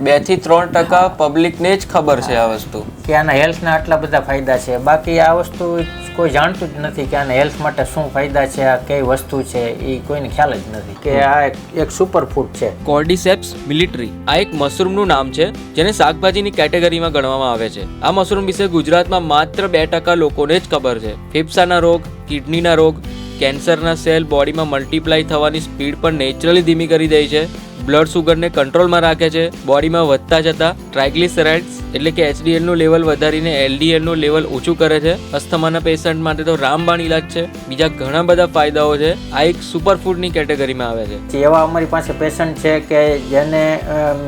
બેથી ત્રણ ટકા પબ્લિકને જ ખબર છે આ વસ્તુ. કે આના હેલ્થના આટલા બધા ફાયદા છે? બાકી આ વસ્તુ કોઈ જાણતું જ નથી કે આના હેલ્થ માટે શું ફાયદા છે આ કઈ વસ્તુ છે એ કોઈને ખ્યાલ જ નથી કે આ એક- એક સુપર ફૂડ છે. કોર્ડિસેપ્સ મિલિટરી આ એક મશરૂમનું નામ છે જેને શાકભાજીની કેટેગરીમાં ગણવામાં આવે છે. આ મશરૂમ વિશે ગુજરાતમાં માત્ર બે ટકા લોકોને જ ખબર છે. ફેફસાના રોગ કિડનીના રોગ કેન્સરના સેલ બોડીમાં મલ્ટીપ્લાય થવાની સ્પીડ પણ નેચરલી ધીમી કરી દે છે. બ્લડ સુગરને કંટ્રોલમાં રાખે છે. બોડીમાં વધતા જતા ટ્રાઇગ્લિસરાઇડ્સ એટલે કે એચડીએલનું લેવલ વધારીને એલડીએલનું લેવલ ઓછું કરે છે. અસ્થમાના પેશન્ટ માટે તો રામબાણ ઇલાજ છે. બીજા ઘણા બધા ફાયદાઓ છે. આ એક સુપરફૂડની કેટેગરીમાં આવે છે. એવા અમારી પાસે પેશન્ટ છે કે જેને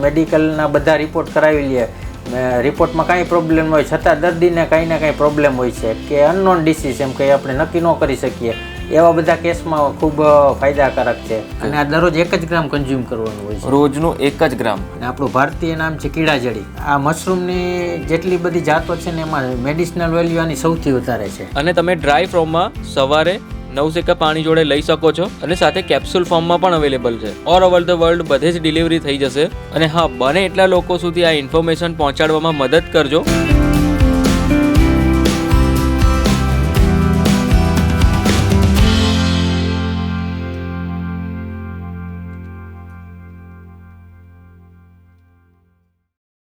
મેડિકલના બધા રિપોર્ટ કરાવી લે. રિપોર્ટમાં કાંઈ પ્રોબ્લેમ હોય. છતાં દર્દીને કાંઈ ને કાંઈ પ્રોબ્લેમ હોય છે. કે અનનોન ડિસીઝ એમ કંઈ આપણે નક્કી ન કરી શકીએ. એવા બધા કેસમાં ખૂબ ફાયદાકારક છે. અને આ દરરોજ એક જ ગ્રામ કન્ઝ્યુમ કરવાનું હોય છે. રોજનું એક જ ગ્રામ. અને આપણું ભારતીય નામ છે કીડાજળી આ મશરૂમની જેટલી બધી જાતો છે ને એમાં મેડિસિનલ વેલ્યુ આની સૌથી વધારે છે. અને તમે ડ્રાય ફ્રોમમાં સવારે નવ સિક્કા પાણી જોડે લઈ શકો છો અને સાથે કેપ્સ્યુલ ફોર્મમાં પણ અવેલેબલ છે. ઓલ ઓવર ધ વર્લ્ડ બધે જ ડિલિવરી થઈ જશે. અને હા બને એટલા લોકો સુધી આ ઇન્ફોર્મેશન પહોંચાડવામાં મદદ કરજો.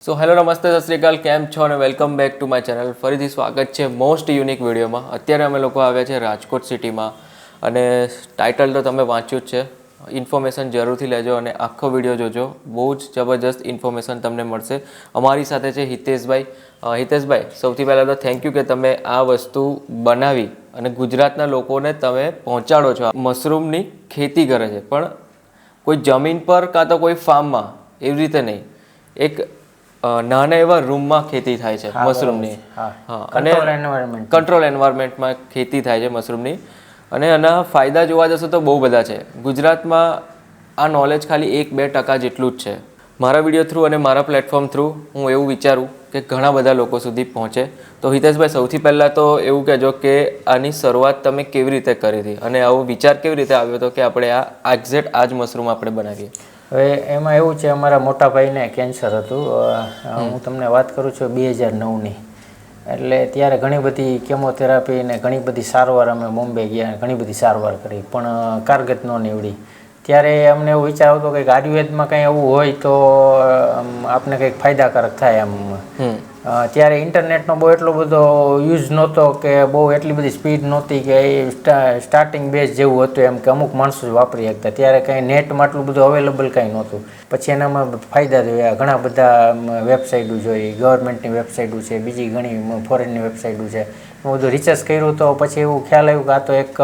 સો હેલો નમસ્તે સત શ્રી કેમ છો અને welcome back to my channel ફરીથી સ્વાગત છે મોસ્ટ યુનિક વિડીયોમાં અત્યારે અમે લોકો આવ્યા છે રાજકોટ સિટીમાં અને ટાઇટલ તો તમે વાંચ્યું જ છે. ઇન્ફોર્મેશન જરૂરથી લેજો અને આખો વીડિયો જોજો. બહુ જ જબરજસ્ત ઇન્ફોર્મેશન તમને મળશે. અમારી સાથે છે હિતેશભાઈ. હિતેશભાઈ, સૌથી પહેલાં તો થેન્ક યુ કે તમે આ વસ્તુ બનાવી અને ગુજરાતના લોકોને તમે પહોંચાડો છો. મશરૂમની ખેતી કરે છે. પણ કોઈ જમીન પર કાં તો કોઈ ફાર્મમાં એવી રીતે નહીં. એક નાના એવા રૂમમાં ખેતી થાય છે મશરૂમની. અને કંટ્રોલ એન્વાયરમેન્ટમાં ખેતી થાય છે મશરૂમની. અને આના ફાયદા જોવા જશો તો બહુ બધા છે. ગુજરાતમાં આ નોલેજ ખાલી એક બે ટકા જેટલું જ છે. મારા વીડિયો થ્રુ અને મારા પ્લેટફોર્મ થ્રુ હું એવું વિચારું કે ઘણા બધા લોકો સુધી પહોંચે. તો હિતેશભાઈ સૌથી પહેલાં તો એવું કહેજો કે આની શરૂઆત તમે કેવી રીતે કરી હતી? અને આવો વિચાર કેવી રીતે આવ્યો હતો કે આપણે આ એક્ઝેક્ટ આ જ મશરૂમ આપણે બનાવીએ? હવે એમાં એવું છે અમારા મોટા ભાઈને કેન્સર હતું. હું તમને વાત કરું છું બે હજાર નવની. એટલે ત્યારે ઘણી બધી કેમોથેરાપી અને ઘણી બધી સારવાર અમે બોમ્બે ગયા ઘણી બધી સારવાર કરી. પણ કારગત ન નીવડી. ત્યારે અમને એવું વિચાર આવતો કે આયુર્વેદમાં કંઈ એવું હોય તો આપને કંઈક ફાયદાકારક થાય એમ. હમ. ત્યારે ઇન્ટરનેટનો બહુ એટલો બધો યુઝ નહોતો કે બહુ એટલી બધી સ્પીડ નહોતી કે એ સ્ટાર્ટિંગ બેઝ જેવું હતું એમ કે અમુક માણસો જ વાપરી શકતા. ત્યારે કંઈ નેટમાં આટલું બધું અવેલેબલ કાંઈ નહોતું. પછી એનામાં ફાયદા જોયા ઘણા બધા વેબસાઇટો જોઈ ગવર્મેન્ટની વેબસાઇટો છે બીજી ઘણી ફોરેનની વેબસાઇટો છે. હું બધું રિસર્ચ કર્યું તો પછી એવું ખ્યાલ આવ્યું કે આ તો એક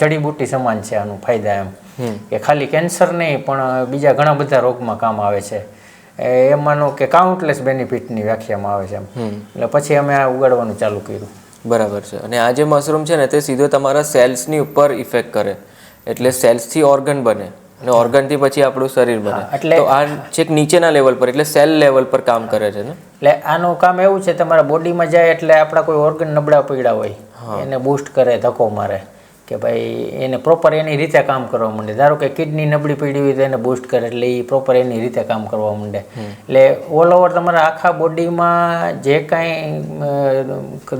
જડીબુટ્ટી સમાન છે આનું ફાયદા એમ. કે ખાલી કેન્સર નહીં પણ બીજા ઘણા બધા રોગમાં કામ આવે છે. એમાંનો કે કાઉન્ટલેસ બેનિફિટની વ્યાખ્યામાં આવે છે એટલે પછી અમે આ ઉગાડવાનું ચાલુ કર્યું. બરાબર છે. અને આ જે મશરૂમ છે ને તે સીધો તમારા સેલ્સની ઉપર ઇફેક્ટ કરે. એટલે સેલ્સથી ઓર્ગન બને. અને ઓર્ગનથી પછી આપણું શરીર બને. એટલે- આ છેક નીચેના લેવલ પર એટલે સેલ લેવલ પર કામ કરે છે ને? એટલે આનું કામ એવું છે તમારા બોડીમાં જાય એટલે આપણા કોઈ ઓર્ગન નબળા પડ્યા હોય. એને બૂસ્ટ કરે ધક્કો મારે. કે ભાઈ એને પ્રોપર એની રીતે કામ કરવા માંડે. ધારો કે કિડની નબળી પડી હોય તો એને બૂસ્ટ કરે એટલે એ પ્રોપર એની રીતે કામ કરવા માંડે. એટલે ઓલ ઓવર તમારા આખા બોડીમાં જે કાંઈ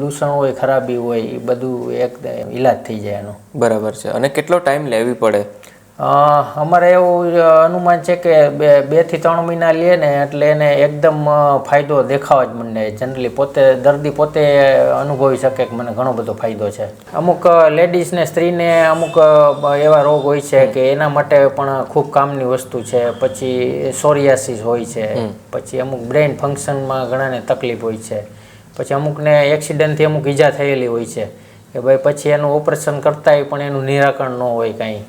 દૂષણ હોય ખરાબી હોય એ બધું એક ઈલાજ થઈ જાય એનો. બરાબર છે. અને કેટલો ટાઈમ લેવી પડે? અમારે એવું અનુમાન છે કે બે બેથી ત્રણ મહિના લે ને એટલે એને એકદમ ફાયદો દેખાવા જ મને જનરલી પોતે દર્દી પોતે અનુભવી શકે કે મને ઘણો બધો ફાયદો છે. અમુક લેડીઝને સ્ત્રીને અમુક એવા રોગ હોય છે કે એના માટે પણ ખૂબ કામની વસ્તુ છે. પછી સોરિયાસિસ હોય છે. પછી અમુક બ્રેઇન ફંક્શનમાં ઘણાને તકલીફ હોય છે. પછી અમુકને એક્સિડન્ટથી અમુક ઈજા થયેલી હોય છે. કે ભાઈ પછી એનું ઓપરેશન કરતાંય પણ એનું નિરાકરણ ન હોય કાંઈ.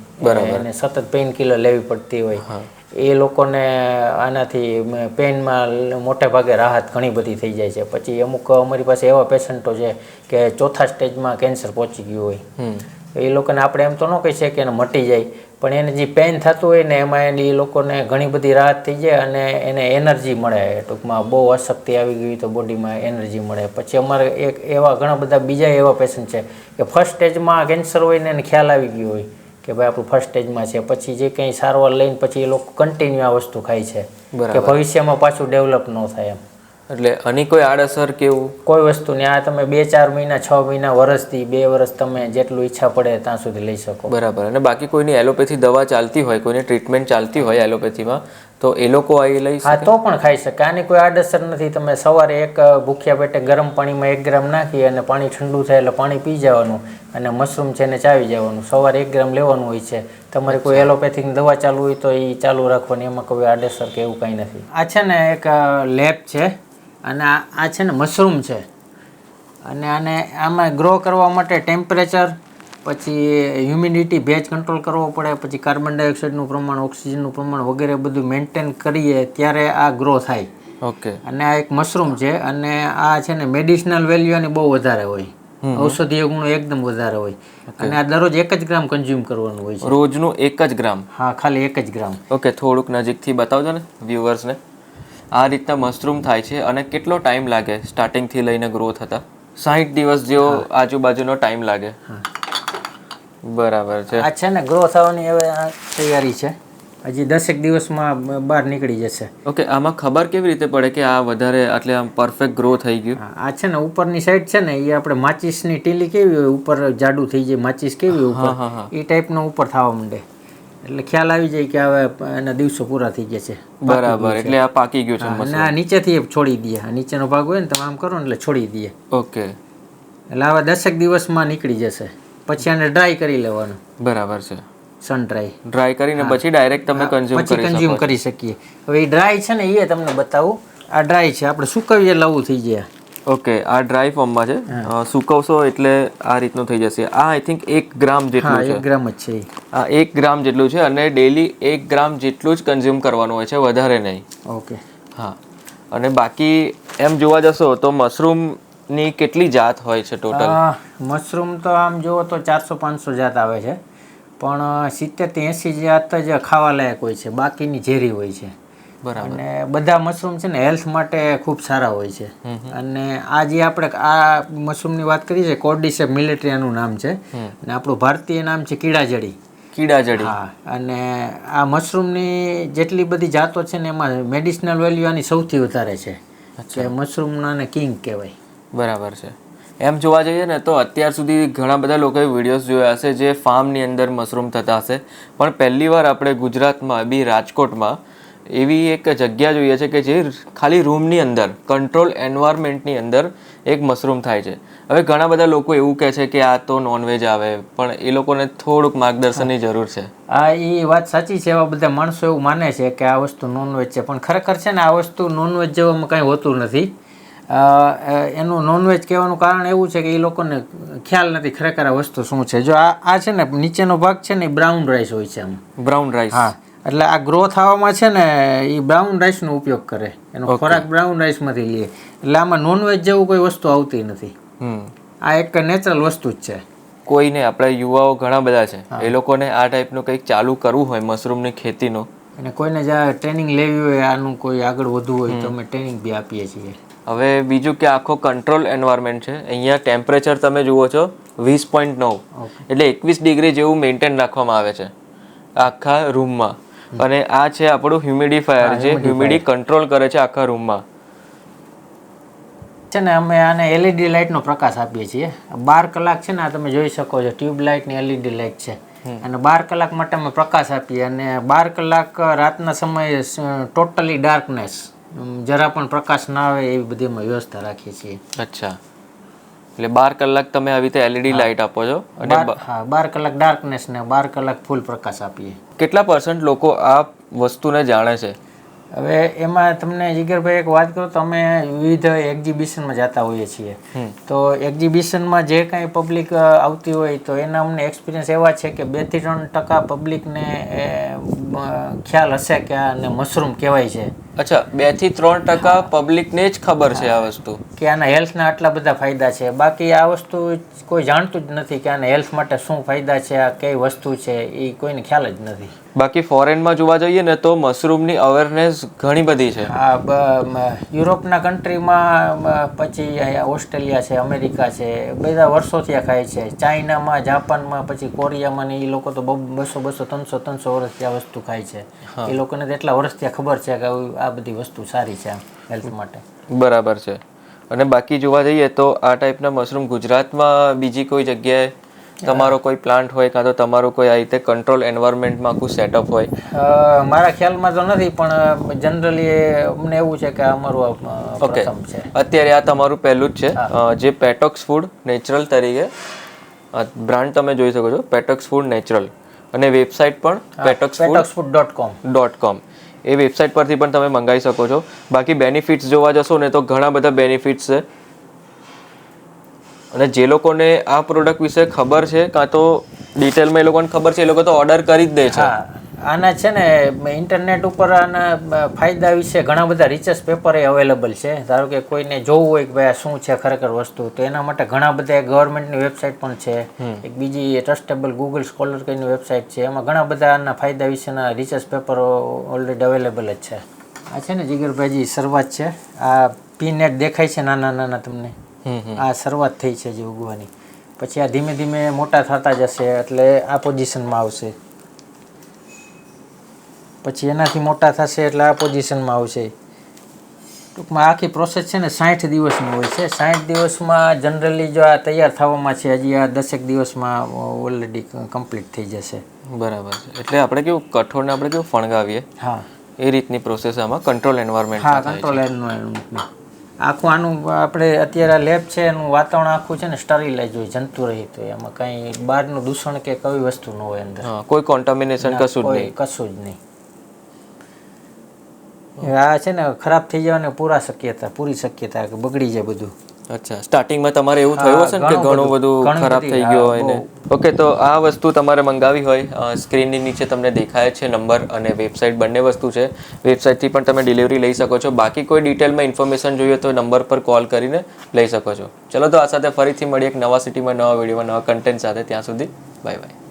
એને સતત પેઇન કિલર લેવી પડતી હોય. એ લોકોને આનાથી પેઇનમાં મોટે ભાગે રાહત ઘણી બધી થઈ જાય છે. પછી અમુક અમારી પાસે એવા પેશન્ટો છે કે ચોથા સ્ટેજમાં કેન્સર પહોંચી ગયું હોય. હમ. એ લોકોને આપણે એમ તો ન કહી શકીએ કે એને મટી જાય પણ એને જે પેન થતું હોય ને એમાં એને એ લોકોને ઘણી બધી રાહત થઈ જાય અને એને એનર્જી મળે. ટૂંકમાં બહુ અશક્તિ આવી ગઈ હોય તો બોડીમાં એનર્જી મળે. પછી અમારે એક એવા ઘણા બધા બીજા એવા પેશન્ટ છે કે ફર્સ્ટ સ્ટેજમાં કેન્સર હોય ને એને ખ્યાલ આવી ગયો હોય. કે ભાઈ આપણું ફર્સ્ટ સ્ટેજમાં છે. પછી જે કંઈ સારવાર લઈને પછી એ લોકો કન્ટિન્યુ આ વસ્તુ ખાય છે. કે ભવિષ્યમાં પાછું ડેવલપ ન થાય એમ. એટલે આની કોઈ આડઅસર કેવું કોઈ વસ્તુ નહીં. આ તમે બે ચાર મહિના છ મહિના વર્ષથી બે વર્ષ તમે જેટલું ઈચ્છા પડે ત્યાં સુધી લઈ શકો. બરાબર. અને બાકી કોઈની એલોપેથી દવા ચાલતી હોય કોઈની ટ્રીટમેન્ટ ચાલતી હોય એલોપેથીમાં તો એ લોકો આવી લઈ હા તો પણ ખાઈ શકે. આની કોઈ આડઅસર નથી. તમે સવારે એક ભૂખ્યા પેટે ગરમ પાણીમાં એક ગ્રામ નાખી અને પાણી ઠંડુ થાય એટલે પાણી પી જવાનું અને મશરૂમ છે એને ચાવી જવાનું. સવારે એક ગ્રામ લેવાનું હોય છે. તમારે કોઈ એલોપેથિક દવા ચાલુ હોય તો એ ચાલુ રાખવાની. એમાં કોઈ આડઅસર કે એવું કાંઈ નથી. આ છે ને એક લેબ છે અને આ છે ને મશરૂમ છે. અને આને આમાં ગ્રો કરવા માટે ટેમ્પરેચર પછી હ્યુમિડિટી ભેજ કંટ્રોલ કરવો પડે પછી કાર્બન ડાયોક્સાઇડનું પ્રમાણ ઓક્સિજનનું પ્રમાણ વગેરે બધું મેન્ટેન કરીએ ત્યારે આ ગ્રો થાય. ઓકે અને આ એક મશરૂમ છે અને આ છે ને મેડિસિનલ વેલ્યુ એની બહુ વધારે હોય. ઔષધીય ગુણો એકદમ વધારે હોય. અને આ દરરોજ એક જ ગ્રામ કન્ઝ્યુમ કરવાનું હોય છે. રોજનું એક જ ગ્રામ? હા ખાલી એક જ ગ્રામ. ઓકે થોડુંક નજીકથી બતાવજો ને વ્યુઅર્સને આ રીતના મશરૂમ થાય છે અને કેટલો ટાઈમ લાગે સ્ટાર્ટિંગથી લઈને ગ્રો થતા? સાહીઠ દિવસ જેવો આજુબાજુનો ટાઈમ લાગે. બરાબર છે. આ છે ને ગ્રો થવાની હવે આ તૈયારી છે. હજી દસેક દિવસમાં બહાર નીકળી જશે. ઓકે આમાં ખબર કેવી રીતે પડે કે આ વધારે એટલે આમ પરફેક્ટ ગ્રો થઈ ગયું? આ છે ને ઉપરની સાઈડ છે ને એ આપણે માચીસની ટીલી કેવી હોય ઉપર જાડુ થઈ જાય માચીસ કેવી હોય ઉપર એ ટાઈપનો ઉપર થવા માંડે. એટલે ખ્યાલ આવી જાય કે હવે એના દિવસો પૂરા થઈ ગયા છે બરાબર એટલે આ પાકી ગયું છે અને આ નીચેથી છોડી દઈએ આ નીચેનો ભાગ હોય ને તમે આમ કરો ને એટલે છોડી દઈએ ઓકે. એટલે આવા દસેક દિવસમાં નીકળી જશે. પછી આને ડ્રાય કરી લેવાનું. બરાબર છે. સન ડ્રાય ડ્રાય કરીને પછી ડાયરેક્ટ તમે કન્ઝ્યુમ કરી શકો કન્ઝ્યુમ કરી શકીએ. હવે એ ડ્રાય છે ને એ તમને બતાવું. આ ડ્રાય છે આપણે સુકવીએ લવું થઈ જાય ઓકે આ ડ્રાય ફોર્મમાં છે. સુકવશો એટલે આ રીતનું થઈ જશે. આ આઈ થિંક એક ગ્રામ જેટલું છે. એક ગ્રામ જ છે આ એક ગ્રામ જેટલું છે અને ડેલી એક ગ્રામ જેટલું જ કન્ઝ્યુમ કરવાનું હોય છે વધારે નહીં. ઓકે. હા. અને બાકી એમ જોવા જશો તો મશરૂમની કેટલી જાત હોય છે ટોટલ મશરૂમ તો આમ જુઓ તો ચારસો પાંચસો જાત આવે છે. પણ સિત્તેરથી એંસી જાત જ ખાવા લાયક હોય છે. બાકીની ઝેરી હોય છે. બરાબર. અને બધા મશરૂમ છે ને હેલ્થ માટે ખૂબ સારા હોય છે. અને આ જે આપણે આ મશરૂમની વાત કરીએ છીએ કોર્ડિસેપ મિલેટ્રિયાનું નામ છે. અને આપણું ભારતીય નામ છે કીડાજડી. કીડાજડી. હા અને આ મશરૂમની જેટલી બધી જાતો છે ને એમાં મેડિસિનલ વેલ્યુ આની સૌથી વધારે છે. કે મશરૂમના કિંગ કહેવાય. બરાબર છે. એમ જોવા જઈએ ને તો અત્યાર સુધી ઘણા બધા લોકોએ વિડીયોઝ જોયા હશે જે ફાર્મની અંદર મશરૂમ થતા હશે. પણ પહેલી વાર આપણે ગુજરાતમાં બી રાજકોટમાં એવી એક જગ્યા જોઈએ છે કે જે ખાલી રૂમની અંદર કંટ્રોલ એન્વાયરમેન્ટની અંદર એક મશરૂમ થાય છે. હવે ઘણા બધા લોકો એવું કહે છે કે આ તો નોનવેજ આવે પણ એ લોકોને થોડુંક માર્ગદર્શનની જરૂર છે. આ એ વાત સાચી છે. એવા બધા માણસો એવું માને છે કે આ વસ્તુ નોનવેજ છે. પણ ખરેખર છે ને આ વસ્તુ નોનવેજ જેવામાં કાંઈ હોતું નથી. એનું નોનવેજ કહેવાનું કારણ એવું છે કે એ લોકોને ખ્યાલ નથી ખરેખર આ વસ્તુ શું છે. જો આ આ છે ને નીચેનો ભાગ છે ને એ બ્રાઉન રાઈસ હોય છે આમ બ્રાઉન રાઈસ હા એટલે આ ગ્રો થવામાં છે ને એ બ્રાઉન રાઈસનો ઉપયોગ કરે. એનો ખોરાક બ્રાઉન રાઈસમાંથી લે. એટલે આમાં નોનવેજ જેવું કોઈ વસ્તુ આવતી નથી. આ એક નેચરલ વસ્તુ જ છે. કોઈને આપણે યુવાઓ ઘણા બધા છે. એ લોકોને આ ટાઈપનું કંઈક ચાલુ કરવું હોય મશરૂમની ખેતીનું. અને કોઈને જ્યાં ટ્રેનિંગ લેવી હોય આનું કોઈ આગળ વધવું હોય તો અમે ટ્રેનિંગ બી આપીએ છીએ. હવે બીજું કે આખો કંટ્રોલ એન્વાયરમેન્ટ છે. અહીંયા ટેમ્પરેચર તમે જુઓ છો વીસ પોઈન્ટ નવ. એટલે એકવીસ ડિગ્રી જેવું મેન્ટેન રાખવામાં આવે છે આખા રૂમમાં અને આ છે આપણું હ્યુમિડિફાયર જે હ્યુમિડી કંટ્રોલ કરે છે આખા રૂમમાં છે ને અમે આને એલઈડી લાઇટનો પ્રકાશ આપીએ છીએ. બાર કલાક છે ને આ તમે જોઈ શકો છો ટ્યુબ લાઇટની એલઈડી લાઇટ છે. અને બાર કલાક માટે અમે પ્રકાશ આપીએ અને બાર કલાક રાતના સમયે ટોટલી ડાર્કનેસ જરા પણ પ્રકાશ ના આવે એવી બધી અમે વ્યવસ્થા રાખીએ છીએ. અચ્છા. એટલે બાર કલાક તમે આવી રીતે એલઈડી લાઇટ આપો છો અને બાર હા બાર કલાક ડાર્કનેસ ને બાર કલાક ફૂલ પ્રકાશ આપીએ. કેટલા પર્સન્ટ લોકો આ વસ્તુને જાણે છે? હવે એમાં તમને જીગરભાઈ એક વાત કરું તો અમે વિવિધ એક્ઝિબિશનમાં જતા હોઈએ છીએ. તો એક્ઝિબિશનમાં જે કાંઈ પબ્લિક આવતી હોય તો એના અમને એક્સપિરિયન્સ એવા છે કે બેથી ત્રણ ટકા પબ્લિકને ખ્યાલ હશે કે આને મશરૂમ કહેવાય છે. અચ્છા બેથી ત્રણ ટકા પબ્લિકને જ ખબર છે આ વસ્તુ. કે આના હેલ્થના આટલા બધા ફાયદા છે. બાકી આ વસ્તુ કોઈ જાણતું જ નથી કે આના હેલ્થ માટે શું ફાયદા છે આ કઈ વસ્તુ છે એ કોઈને ખ્યાલ જ નથી. બાકી ફોરેનમાં જોવા જઈએ ને તો મશરૂમની અવેરનેસ ઘણી બધી છે. આ બ- યુરોપના કન્ટ્રીમાં પછી ઓસ્ટ્રેલિયા છે અમેરિકા છે બધા વર્ષોથી આ ખાય છે. ચાઇનામાં જાપાનમાં પછી કોરિયામાં ને એ લોકો તો બસો બસો ત્રણસો ત્રણસો વર્ષથી આ વસ્તુ ખાય છે. એ લોકોને તો એટલા વર્ષથી ખબર છે કે આ બધી વસ્તુ સારી છે હેલ્થ માટે. બરાબર છે. અને બાકી જોવા જઈએ તો આ ટાઈપના મશરૂમ ગુજરાતમાં બીજી કોઈ જગ્યાએ તમારો કોઈ પ્લાન્ટ હોય કાં તો તમારું કોઈ આ રીતે કંટ્રોલ એન્વાયરમેન્ટમાં આખું સેટઅપ હોય? મારા ખ્યાલમાં તો નથી પણ જનરલી અમને એવું છે કે અમારું ઓકે અત્યારે આ તમારું પહેલું જ છે. જે પેટોક્સ ફૂડ નેચરલ તરીકે બ્રાન્ડ તમે જોઈ શકો છો પેટોક્સ ફૂડ નેચરલ અને વેબસાઇટ પણ Petox food dot com dot com એ વેબસાઇટ પરથી પણ તમે મંગાવી શકો છો. બાકી બેનિફિટ્સ જોવા જશો ને તો ઘણા બધા બેનિફિટ્સ છે. અને જે લોકોને આ પ્રોડક્ટ વિશે ખબર છે, કાં તો ડિટેલમાં એ લોકોને ખબર છે, એ લોકો તો ઓર્ડર કરી જ દે છે. આના છે ને ઇન્ટરનેટ ઉપર આના ફાયદા વિશે ઘણા બધા રિસર્ચ પેપર એ અવેલેબલ છે. ધારો કે કોઈને જોવું હોય કે ભાઈ આ શું છે ખરેખર વસ્તુ તો એના માટે ઘણા બધા ગવર્મેન્ટની વેબસાઇટ પણ છે. એક બીજી ટ્રસ્ટેબલ ગૂગલ સ્કોલર કઈની વેબસાઇટ છે. એમાં ઘણા બધા આના ફાયદા વિશેના રિસર્ચ પેપરો ઓલરેડી અવેલેબલ જ છે. આ છે ને જીગરભાઈજી શરૂઆત છે. આ પીનેટ દેખાય છે નાના નાના તમને? આ શરૂઆત થઈ છે જે ઉગવાની. પછી આ ધીમે ધીમે મોટા થતા જશે એટલે આ પોઝિશનમાં આવશે. પછી એનાથી મોટા થશે એટલે આ પોઝિશનમાં આવશે. ટૂંકમાં આખી પ્રોસેસ છે ને સાઠ દિવસની હોય છે. સાઠ દિવસમાં જનરલી જો આ તૈયાર થવામાં છે હજી આ દસેક દિવસમાં ઓલરેડી કમ્પ્લીટ થઈ જશે. બરાબર છે. એટલે આપણે કેવું કઠોળને આપણે કેવું ફણગાવીએ? હા. એ રીતની પ્રોસેસ આમાં કંટ્રોલ એન્વાયરમેન્ટ હા કંટ્રોલ આખું આનું આપણે અત્યારે લેબ છે એનું વાતાવરણ આખું છે ને સ્ટરીલાઇઝ હોય જંતુ રહિત હોય. એમાં કંઈ બહારનું દૂષણ કે કઈ વસ્તુ ન હોય અંદર. કોઈ કોન્ટામિનેશન કશું જ નહીં. કશું જ નહીં. આ છે ને ખરાબ થઈ જવાની પૂરા શક્યતા પૂરી શક્યતા કે બગડી જાય બધું. અચ્છા સ્ટાર્ટિંગમાં તમારે એવું થયું હશે ને કે ઘણું બધું ખરાબ થઈ ગયું હોય ને? ઓકે તો આ વસ્તુ તમારે મંગાવી હોય. સ્ક્રીનની નીચે તમને દેખાય છે નંબર અને વેબસાઇટ બંને વસ્તુ છે. વેબસાઇટથી પણ તમે ડિલિવરી લઈ શકો છો. બાકી કોઈ ડિટેલમાં ઇન્ફોર્મેશન જોઈએ તો નંબર પર કોલ કરીને લઈ શકો છો. ચલો તો આ સાથે ફરીથી મળીએ એક નવા સિટીમાં નવા વિડીયોમાં નવા કન્ટેન્ટ સાથે. ત્યાં સુધી બાય બાય